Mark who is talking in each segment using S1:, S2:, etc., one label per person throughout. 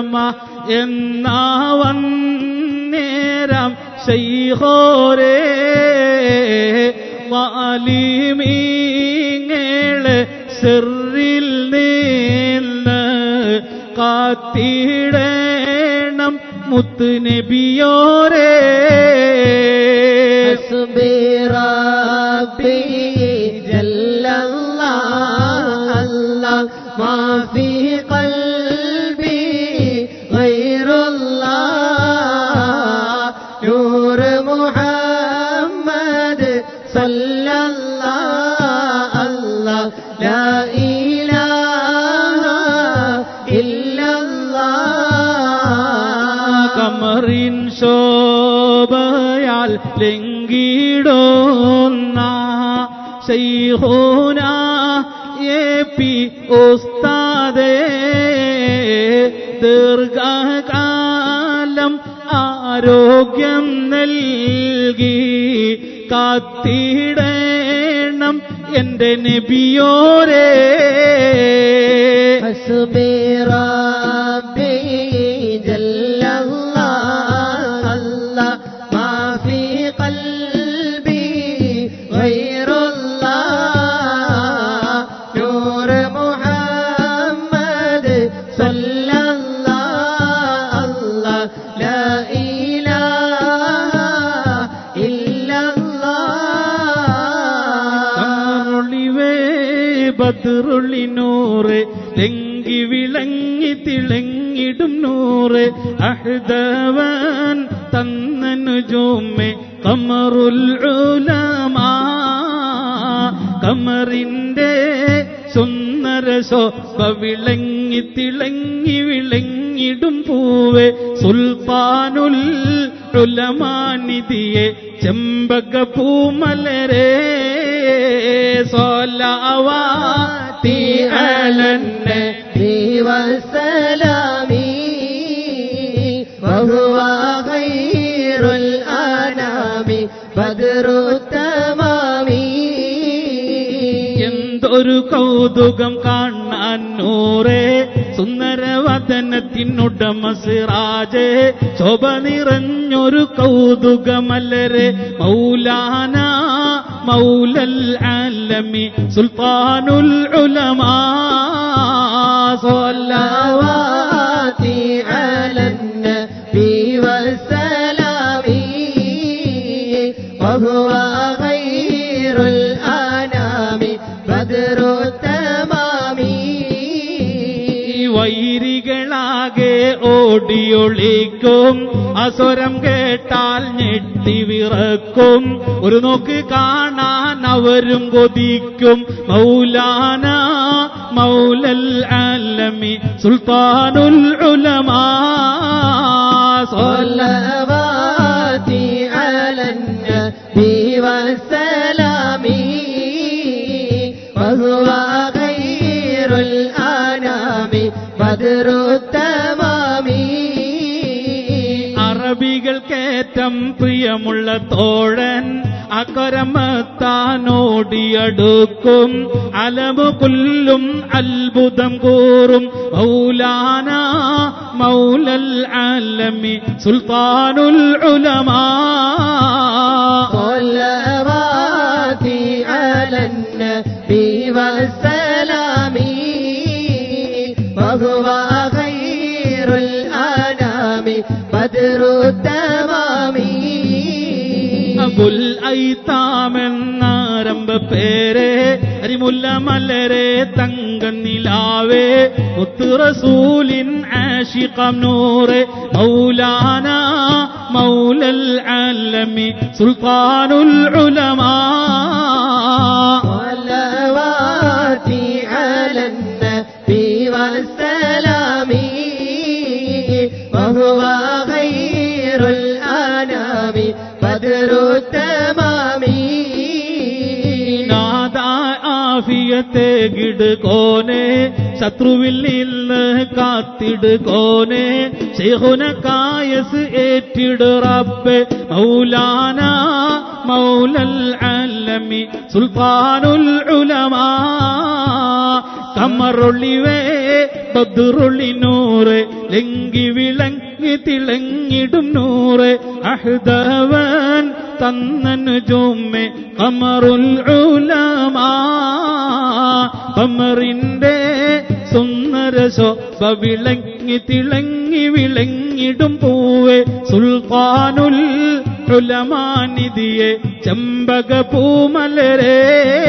S1: ഉലമ എന്നാവൻ നേരം ചെയ്യോരേ വാലിമീങ്ങളെ സെറിൽ നീന്ന് കാത്തിടേണം മുത്ത് നബിയോരേ
S2: സുബേറാബി
S1: ജല്ല മാ മാഫി ശൈഹൂന എ പി ഉസ്താദേ ദീർഘകാലം ആരോഗ്യം നൽകി കാത്തിടേണം എന്റെ നബിയോരേ. ഹസ്ബേറാ നൂറ് തെങ്കി വിളങ്ങി തിളങ്ങിടും നൂറ്. അഹ്ദവൻ തന്നനു ജോമെ കമറുൽ ഉലമാ. കമറിന്റെ സുന്ദരസോ വിളങ്ങി തിളങ്ങി വിളങ്ങിടും പൂവെ. സുൽത്താനുൽ ഉലമാനിധിയെ ചെമ്പക പൂമലരേ സോലാവാത്തി അലന്നെ
S2: النبي والسلام وهو خير الأنام بدر التمام
S1: എന്തൊരു കൗതുകം കാണാൻ നൂറേ സുന്ദരവദനത്തിനുടമ സിറാജേ ശോഭ നിറഞ്ഞൊരു കൗതുകമല്ലരെ മൗലാന مولى العالم سلطان العلماء
S2: صلواتي على النبي والسلام. وهو غير الأنام بدر
S1: التنام വൈരികളാകെ ഓടിയൊളിക്കും അസ്വരം കേട്ടാൽ ഞെട്ടിവിറക്കും ഒരു നോക്ക് കാണാൻ അവരും കൊതിക്കും മൗലാന മൗലൽ ആലമി സുൽത്താനുൽ ഉലമാ
S2: صلوات على النبي والسلام
S1: പ്രിയമുള്ള തോഴൻ അക്കരമത്താനോടിയടുക്കും അലമു കൊല്ലും അത്ഭുതം കൂറും മൗലാന മൗലൽ ആലമി സുൽത്താനുൽ ഉലമാ
S2: صلوات على النبي والسلام وهو خير الأنام بدر التمام
S1: ഐത്താമെന്നാരംഭ പേരെ. അരിമുല്ല മലരെ തങ്ക നിലാവേ മുത്ത് റസൂലിൻ ആഷിഖം നൂറെ. മൗലാന മൗലൽ ആലമി സുൽത്താനുൽ ഉലമാ.
S2: നാമി മധുരോത്തമാമി
S1: ആഫിയത്തെ കിടുക്കോനെ ശത്രുവിൽ നിന്ന് കാത്തിടുക്കോനെ ശേഹുന കായസ് ഏറ്റിടുറപ്പെ മൗലാന മൗലൽ അല്ലമി സുൽത്താനുൽ ഉലമാ. കമറൊളിവേ ബദ്രുളിനൂറ് ലെങ്കിവി തിളങ്ങിടും നൂറ് അഹ്ദവൻ തന്നനു ജോമ്മെ കമറുൽ ഉലമാ. കമറിന്റെ സുന്ദരശോഭ വിളങ്ങി തിളങ്ങി വിളങ്ങിടും പൂവെ സുൽത്താനുൽ ഉലമാനിധിയെ ചെമ്പക പൂമലരേ.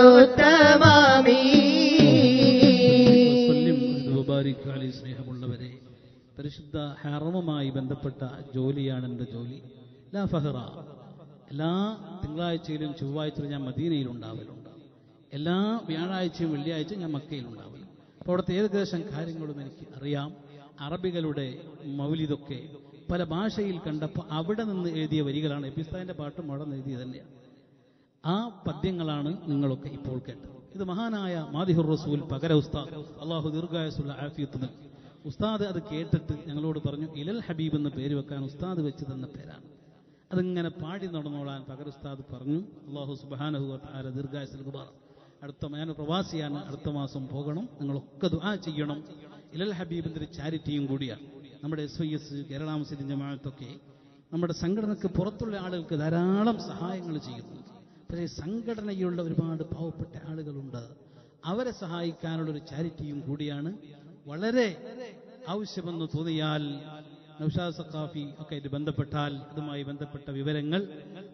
S1: സർവോത്തമാമീ സ്നേഹമുള്ളവരെ പരിശുദ്ധ ഹറമുമായി ബന്ധപ്പെട്ട ജോലിയാണ് എന്റെ ജോലി. ഫഹറ. എല്ലാ തിങ്കളാഴ്ചയിലും ചൊവ്വാഴ്ചയിലും ഞാൻ മദീനയിൽ ഉണ്ടാവലുണ്ട് എല്ലാ വ്യാഴാഴ്ചയും വെള്ളിയാഴ്ചയും ഞാൻ മക്കയിൽ ഉണ്ടാവലും അപ്പൊ അവിടുത്തെ ഏകദേശം കാര്യങ്ങളും എനിക്ക് അറിയാം. അറബികളുടെ മൗലിതൊക്കെ പല ഭാഷയിൽ കണ്ടപ്പോൾ അവിടെ നിന്ന് എഴുതിയ വരികളാണ്. എബിസ്ഥാന്റെ പാട്ടും അവിടെ നിന്ന് എഴുതിയത് തന്നെയാണ്. ആ പദ്യങ്ങളാണ് നിങ്ങളൊക്കെ ഇപ്പോൾ കേട്ടത്. ഇത് മഹാനായ മാദിഹുർ റസൂൽ പകര ഉസ്താദ് അള്ളാഹു ദീർഘായസുള്ള ആഫിയത്ത് നൽകി. ഉസ്താദ് അത് കേട്ടിട്ട് ഞങ്ങളോട് പറഞ്ഞു ഇലൽ ഹബീബ് എന്ന പേര് വെക്കാൻ ഉസ്താദ് വെച്ച് തന്ന പേരാണ്. അതിങ്ങനെ പാടി നടന്നോളാൻ പകര ഉസ്താദ് പറഞ്ഞു അള്ളാഹു സുബാനഹു ദീർഘായസ് നൽകുമാർ അടുത്ത ഞാൻ പ്രവാസിയാണ് അടുത്ത മാസം പോകണം നിങ്ങളൊക്കെ ദുആ ചെയ്യണം. ഇലൽ ഹബീബിന്റെ ഒരു ചാരിറ്റിയും കൂടിയാണ്. നമ്മുടെ S Y S Kerala Muslim ജമാഅത്തൊക്കെ നമ്മുടെ സംഘടനയ്ക്ക് പുറത്തുള്ള ആളുകൾക്ക് ധാരാളം സഹായങ്ങൾ ചെയ്യുന്നുണ്ട്. പക്ഷേ സംഘടനയിലുള്ള ഒരുപാട് പാവപ്പെട്ട ആളുകളുണ്ട്. അവരെ സഹായിക്കാനുള്ള ഒരു ചാരിറ്റിയും കൂടിയാണ്. വളരെ ആവശ്യമെന്ന് തോന്നിയാൽ നൌഷാദ് സഖാഫി ഒക്കെ ഇത് ബന്ധപ്പെട്ടാൽ അതുമായി ബന്ധപ്പെട്ട വിവരങ്ങൾ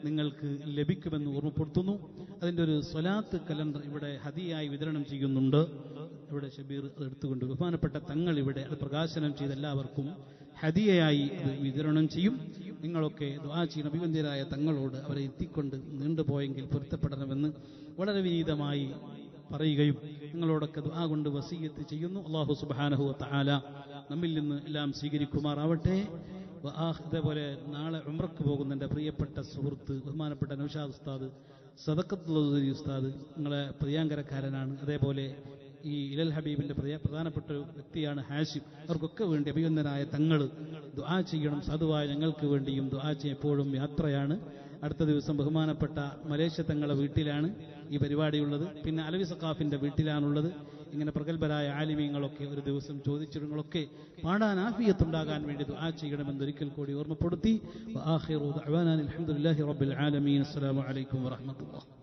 S1: നിങ്ങൾക്ക് ലഭിക്കുമെന്ന് ഓർമ്മപ്പെടുത്തുന്നു. അതിന്റെ ഒരു സ്വലാത്ത് കലണ്ടർ ഇവിടെ ഹതിയായി വിതരണം ചെയ്യുന്നുണ്ട്. ഇവിടെ ഷബീർ എടുത്തുകൊണ്ട് ബഹുമാനപ്പെട്ട തങ്ങൾ ഇവിടെ അത് പ്രകാശനം ചെയ്ത എല്ലാവർക്കും ഹതിയായി അത് വിതരണം ചെയ്യും. നിങ്ങളൊക്കെ ദ്വാ ചെയ്യണം തങ്ങളോട് അവരെ എത്തിക്കൊണ്ട് നീണ്ടുപോയെങ്കിൽ പൊരുത്തപ്പെടണമെന്ന് വളരെ വിനീതമായി പറയുകയും നിങ്ങളോടൊക്കെ ദ്വാ കൊണ്ട് വസീയത്ത് ചെയ്യുന്നു. അള്ളാഹു സുബാനഹു താല നമ്മിൽ നിന്ന് എല്ലാം സ്വീകരിക്കുമാറാവട്ടെ. അതേപോലെ നാളെ ഉമ്രക്ക് പോകുന്ന എന്റെ പ്രിയപ്പെട്ട സുഹൃത്ത് ബഹുമാനപ്പെട്ട നൌഷാദ് ഉസ്താദ് സദക്കത്തുള്ള ഉസ്താദ് നിങ്ങളെ പ്രിയാങ്കരക്കാരനാണ്. അതേപോലെ ഈ ഇലൽ ഹബീബിന്റെ പ്രധാനപ്പെട്ട വ്യക്തിയാണ് ഹാഷിം. അവർക്കൊക്കെ വേണ്ടി അഭിനന്ദനായ തങ്ങൾ ദുആ ചെയ്യണം സാധുവായ ഞങ്ങൾക്ക് വേണ്ടിയും ദുആ ചെയ്യ എപ്പോഴും യാത്രയാണ്. അടുത്ത ദിവസം ബഹുമാനപ്പെട്ട മലേഷ്യ തങ്ങളുടെ വീട്ടിലാണ് ഈ പരിപാടിയുള്ളത്. പിന്നെ അലവി സഖാഫിന്റെ വീട്ടിലാണുള്ളത്. ഇങ്ങനെ പ്രഗത്ഭരായ ആലിമീങ്ങളൊക്കെ ഒരു ദിവസം ചോദിച്ചിരുങ്ങളൊക്കെ പാടാൻ ആഫിയത്തുണ്ടാകാൻ വേണ്ടി ദുആ ചെയ്യണമെന്ന് ഒരിക്കൽ കൂടി ഓർമ്മപ്പെടുത്തി. അലഹമുല്ലാഹി റബ്ബിൽ ആലമീൻ. അസ്സലാമു അലൈക്കും വറഹ്മത്തുള്ളാഹി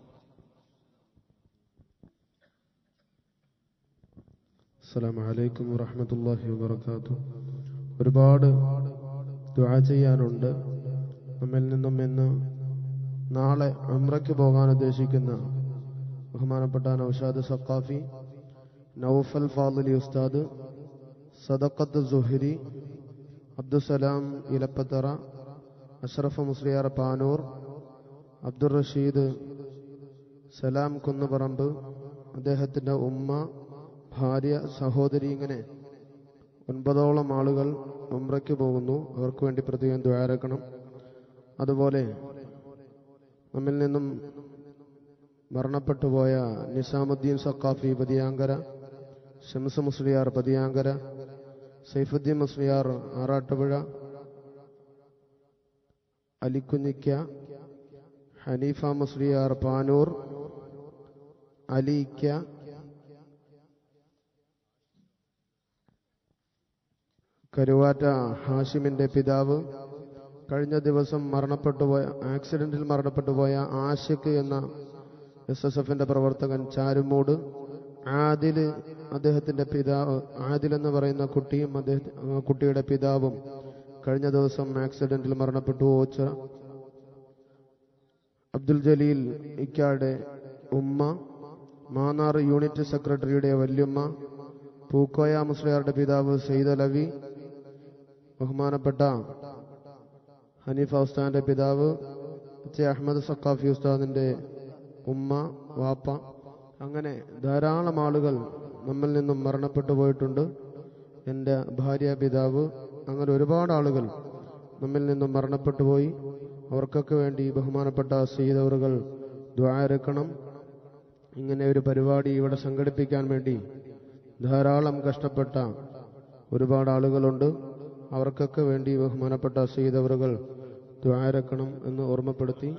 S3: അസ്സലാമു വലൈക്കും വറഹമത്തല്ലാഹി വബറകാതുഹു. ഒരുപാട് ദുആ ചെയ്യാനുണ്ട്. നമ്മിൽ നിന്നും ഇന്ന് നാളെ ഉംറയ്ക്ക് പോകാൻ ഉദ്ദേശിക്കുന്ന ബഹുമാനപ്പെട്ട നൌഷാദ് സഖാഫി നൌഫൽ ഫാദലി ഉസ്താദ് സദഖത്ത് സുഹരി അബ്ദുസലാം ഇലപ്പത്തറ അഷ്റഫ് മുസ്ലിയാർ പാനൂർ അബ്ദുറഷീദ് സലാം കുന്നുപറമ്പ് അദ്ദേഹത്തിന്റെ ഉമ്മ ഭാര്യ സഹോദരി ഇങ്ങനെ ഒൻപതോളം ആളുകൾ ഉംറയ്ക്ക് പോകുന്നു. അവർക്ക് വേണ്ടി പ്രത്യേകം ദ്വാരക്കണം അതുപോലെ നമ്മിൽ നിന്നും മരണപ്പെട്ടുപോയ നിസാമുദ്ദീൻ സക്കാഫി പതിയാങ്കര ഷംസ് മുസ്ലിയാർ പതിയാങ്കര സൈഫുദ്ദീൻ മുസ്ലിയാർ ആറാട്ടുപുഴ അലിക്കുഞ്ഞിക്ക ഹനീഫ മുസ്ലിയാർ പാനൂർ അലിക്ക കരുവാറ്റ ഹാഷിമിന്റെ പിതാവ് കഴിഞ്ഞ ദിവസം മരണപ്പെട്ടുപോയ ആക്സിഡന്റിൽ മരണപ്പെട്ടുപോയ ആഷിഖ് എന്ന എസ് എസ് എഫിന്റെ പ്രവർത്തകൻ ചാരുമൂട്. ആദിൽ അദ്ദേഹത്തിന്റെ പിതാവ് ആദിൽ എന്ന് പറയുന്ന കുട്ടിയും അദ്ദേഹം കുട്ടിയുടെ പിതാവും കഴിഞ്ഞ ദിവസം ആക്സിഡന്റിൽ മരണപ്പെട്ടു. ഓച്ച അബ്ദുൽ ജലീൽ ഇക്കാടെ ഉമ്മ മാന്നാർ യൂണിറ്റ് സെക്രട്ടറിയുടെ വല്യമ്മ പൂക്കോയ മുസ്ലിയാരുടെ പിതാവ് സെയ്ദ് അലവി ബഹുമാനപ്പെട്ട ഹനീഫ ഉസ്താദിന്റെ പിതാവ് എച്ച് അഹമ്മദ് സക്കാഫി ഉസ്താദിന്റെ ഉമ്മ വാപ്പ അങ്ങനെ ധാരാളം ആളുകൾ നമ്മിൽ നിന്നും മരണപ്പെട്ടു പോയിട്ടുണ്ട്. എന്റെ ഭാര്യ പിതാവ് അങ്ങനെ ഒരുപാട് ആളുകൾ നമ്മിൽ നിന്നും മരണപ്പെട്ടു പോയി. അവർക്കൊക്കെ വേണ്ടി ബഹുമാനപ്പെട്ട സീതവറുകൾ ദ്വാരക്കണം ഇങ്ങനെ ഒരു പരിപാടി ഇവിടെ സംഘടിപ്പിക്കാൻ വേണ്ടി ധാരാളം കഷ്ടപ്പെട്ട ഒരുപാട് ആളുകളുണ്ട്. അവർക്കൊക്കെ വേണ്ടി ബഹുമാനപ്പെട്ട സീതവറുകൾ ദ്വാരക്കണം എന്ന് ഓർമ്മപ്പെടുത്തി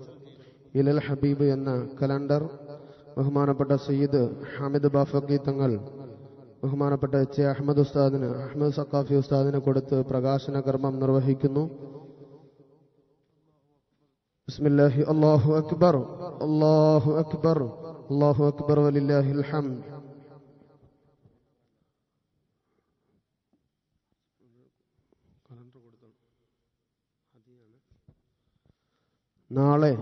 S3: ഇലൽ ഹബീബ് എന്ന കലണ്ടർ ബഹുമാനപ്പെട്ട സയ്യിദ് ഹമീദ് ബാഫക്കി തങ്ങൾ ബഹുമാനപ്പെട്ട എച്ച് അഹമ്മദ് ഉസ്താദിന് അഹമ്മദ് സക്കാഫി ഉസ്താദിന് കൊടുത്ത് പ്രകാശന കർമ്മം നിർവഹിക്കുന്നു. ബിസ്മില്ലാഹി അല്ലാഹു അക്ബർ അല്ലാഹു അക്ബർ അല്ലാഹു അക്ബർ വലില്ലാഹിൽ ഹംദ്. നാളെ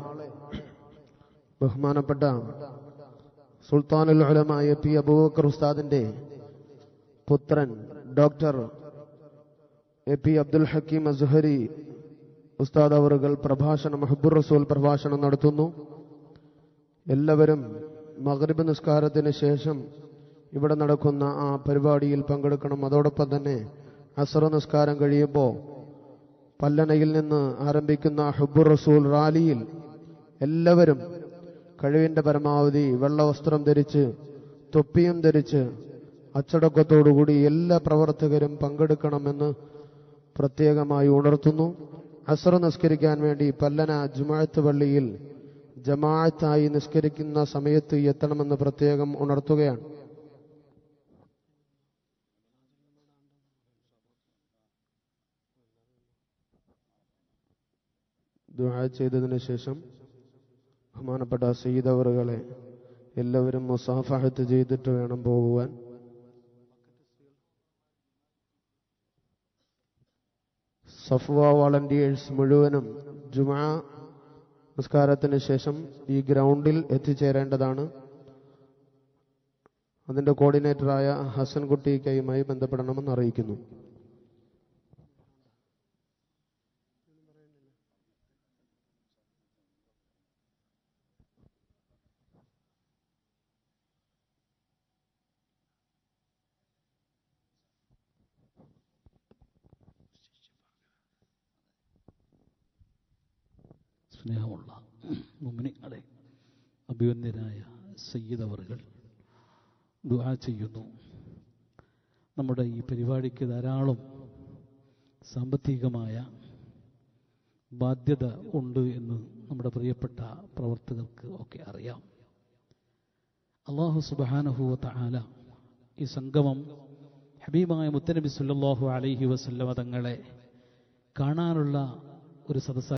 S3: ബഹുമാനപ്പെട്ട സുൽത്താനുൽ ഉലമായ പി അബൂബക്കർ ഉസ്താദിന്റെ പുത്രൻ doctor A P Abdul Hakeem Azhari Ustad അവറുകൾ പ്രഭാഷണം മഹബുർ റസൂൽ പ്രഭാഷണം നടത്തുന്നു. എല്ലാവരും മകരബ് നിസ്കാരത്തിന് ശേഷം ഇവിടെ നടക്കുന്ന ആ പരിപാടിയിൽ പങ്കെടുക്കണം. അതോടൊപ്പം തന്നെ അസറ നിസ്കാരം കഴിയുമ്പോൾ പല്ലനയിൽ നിന്ന് ആരംഭിക്കുന്ന ഹുബുർ റസൂൽ റാലിയിൽ എല്ലാവരും കഴിവിന്റെ പരമാവധി വെള്ളവസ്ത്രം ധരിച്ച് തൊപ്പിയും ധരിച്ച് അച്ചടക്കത്തോടുകൂടി എല്ലാ പ്രവർത്തകരും പങ്കെടുക്കണമെന്ന് പ്രത്യേകമായി ഉണർത്തുന്നു. അസർ നിസ്കരിക്കാൻ വേണ്ടി പല്ലന ജുമാഴത്ത് പള്ളിയിൽ ജമാഅത്തായി നിസ്കരിക്കുന്ന സമയത്ത് എത്തണമെന്ന് പ്രത്യേകം ഉണർത്തുകയാണ്. ദുആ ചെയ്തതിനു ശേഷം ബഹുമാനപ്പെട്ട സയ്യിദവറുകളെ എല്ലാവരും മുസാഫഹത്ത് ചെയ്തിട്ട് വേണം പോകുവാൻ സഫ്വ വളണ്ടിയേഴ്സ് മുഴുവനും ജുമാ നമസ്കാരത്തിന് ശേഷം ഈ ഗ്രൗണ്ടിൽ എത്തിച്ചേരേണ്ടതാണ്. അതിന്റെ കോർഡിനേറ്ററായ ഹസൻകുട്ടി കൈയുമായി ബന്ധപ്പെടണമെന്ന് അറിയിക്കുന്നു.
S1: സ്നേഹമുള്ള മുമിനിങ്ങളെ അഭിവന്യരായ സയ്യിദ് അവറുകൾ ദുആ ചെയ്യുന്നു. നമ്മുടെ ഈ പരിപാടിക്ക് ധാരാളം സാമ്പത്തികമായ ബാധ്യത ഉണ്ട് എന്ന് നമ്മുടെ പ്രിയപ്പെട്ട പ്രവർത്തകർക്ക് ഒക്കെ അറിയാം. അള്ളാഹു സുബാനഹുവ തആല ഈ സംഗമം ഹബീബായ മുത്തനബി സുല്ലാഹു അലൈഹി വസല്ലമ തങ്ങളെ കാണാനുള്ള ഒരു സദസ്സ